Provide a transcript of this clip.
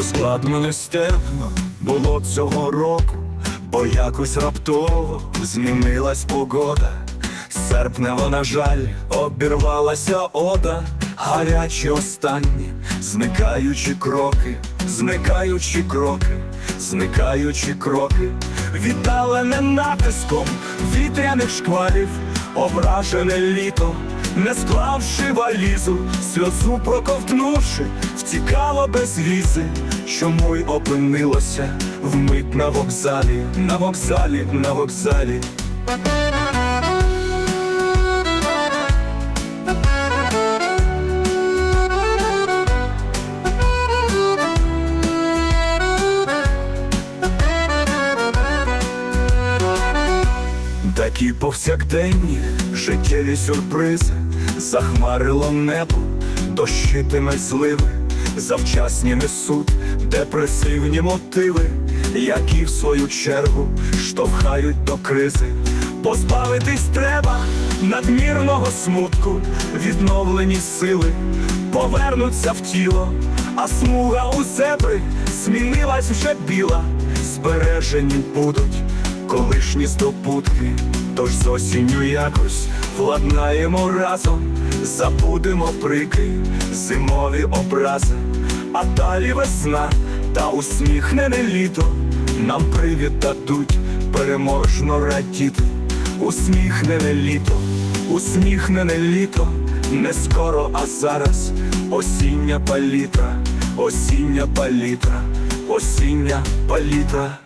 Задмане степно було цього року, бо якось раптово змінилась погода. Серпнево, на жаль, обірвалася ода, гарячі останні, зникаючі кроки, зникаючі кроки, зникаючі кроки, віддалене натиском вітряних шквалів, ображене літо, не склавши валізу, сльозу проковтнувши, втікала без візи, чому й опинилося вмить на вокзалі, на вокзалі, на вокзалі. Такі повсякденні життєві сюрпризи, захмарило небо, дощитиме зливи, завчасні несуть депресивні мотиви, які в свою чергу штовхають до кризи. Позбавитись треба надмірного смутку, відновлені сили повернуться в тіло, а смуга у зебри змінилась вже біла, збережені будуть колишні здобутки, тож з осінню якось владнаємо разом, забудемо прики, зимові образи, а далі весна та усміхнене літо. Нам привід дадуть переможно радіти, усміхнене літо, усміхнене літо, не скоро, а зараз осіння палітра, осіння палітра, осіння палітра.